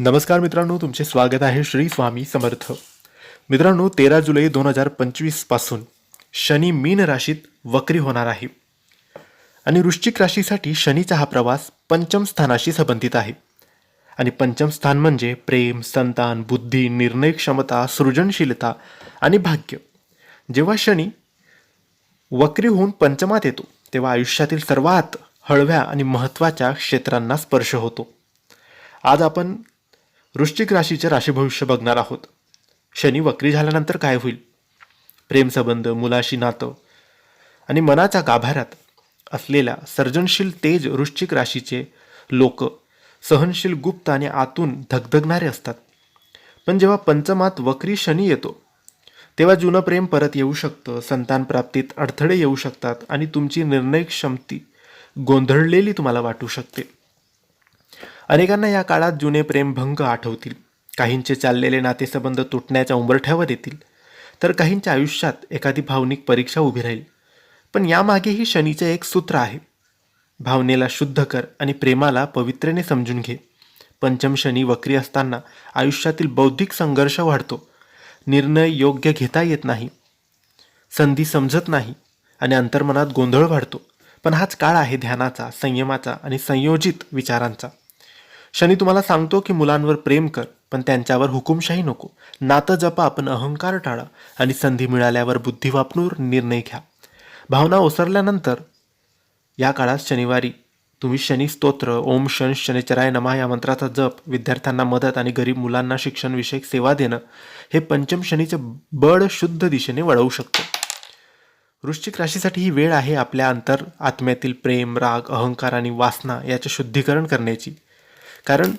नमस्कार मित्रांनो तुमचे स्वागत आहे श्री स्वामी समर्थ. मित्रांनो तेरा जुलै दोन हजार पंचवीसपासून शनी मीन राशीत वक्री होणार आहे. आणि वृश्चिक राशीसाठी शनीचा हा प्रवास पंचम स्थानाशी संबंधित आहे. आणि पंचम स्थान म्हणजे प्रेम संतान बुद्धी निर्णय क्षमता सृजनशीलता आणि भाग्य. जेव्हा शनी वक्री होऊन पंचमात येतो तेव्हा आयुष्यातील सर्वात हळव्या आणि महत्त्वाच्या क्षेत्रांना स्पर्श होतो. आज आपण वृश्चिक राशीचे राशीभविष्य बघणार आहोत. शनी वक्री झाल्यानंतर काय होईल? प्रेमसंबंध मुलाशी नातं आणि मनाच्या गाभाऱ्यात असलेल्या सर्जनशील तेज वृश्चिक राशीचे लोक सहनशील गुप्त आणि आतून धगधगणारे असतात. पण जेव्हा पंचमात वक्री शनी येतो तेव्हा जुनं प्रेम परत येऊ शकतं संतान प्राप्तीत अडथळे येऊ शकतात आणि तुमची निर्णय क्षमती गोंधळलेली तुम्हाला वाटू शकते. अनेकांना या काळात जुने प्रेमभंग आठवतील. काहींचे चाललेले नातेसंबंध तुटण्याच्या उंबरठ्यावर येतील. तर काहींच्या आयुष्यात एखादी भावनिक परीक्षा उभी राहील. पण यामागेही शनीचे एक सूत्र आहे. भावनेला शुद्ध कर आणि प्रेमाला पवित्रेने समजून घे. पंचम शनी वक्री असताना आयुष्यातील बौद्धिक संघर्ष वाढतो. निर्णय योग्य घेता येत नाही. संधी समजत नाही आणि अंतर्मनात गोंधळ वाढतो. पण हाच काळ आहे ध्यानाचा संयमाचा आणि संयोजित विचारांचा. शनी तुम्हाला सांगतो की मुलांवर प्रेम कर पण त्यांच्यावर हुकुमशाही नको. नातं जपा पण अहंकार टाळा आणि संधी मिळाल्यावर बुद्धी वापरून निर्णय घ्या. भावना ओसरल्यानंतर या काळात शनिवारी तुम्ही शनी स्तोत्र ओम शन शनिचराय नमा या मंत्राचा जप विद्यार्थ्यांना मदत आणि गरीब मुलांना शिक्षणविषयक सेवा देणं हे पंचम शनीचे बळ शुद्ध दिशेने वळवू शकतं. वृश्चिक राशीसाठी ही वेळ आहे आपल्या अंतर आत्म्यातील प्रेम राग अहंकार आणि वासना याचे शुद्धीकरण करण्याची. कारण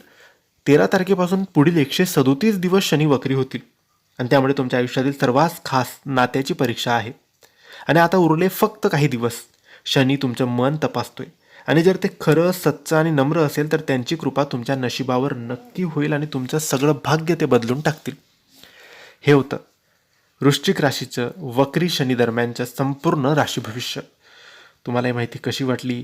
तेरा तारखेपासून पुढील एकशे सदोतीस दिवस शनी वक्री होतील. आणि त्यामुळे तुमच्या आयुष्यातील सर्वात खास नात्याची परीक्षा आहे. आणि आता उरले फक्त काही दिवस. शनी तुमचं मन तपासतोय. आणि जर ते खरं सच्चं आणि नम्र असेल तर त्यांची कृपा तुमच्या नशिबावर नक्की होईल आणि तुमचं सगळं भाग्य ते बदलून टाकतील. हे होतं. वृश्चिक राशीचं वक्री शनी दरम्यानचं संपूर्ण राशी भविष्य. तुम्हाला ही माहिती कशी वाटली?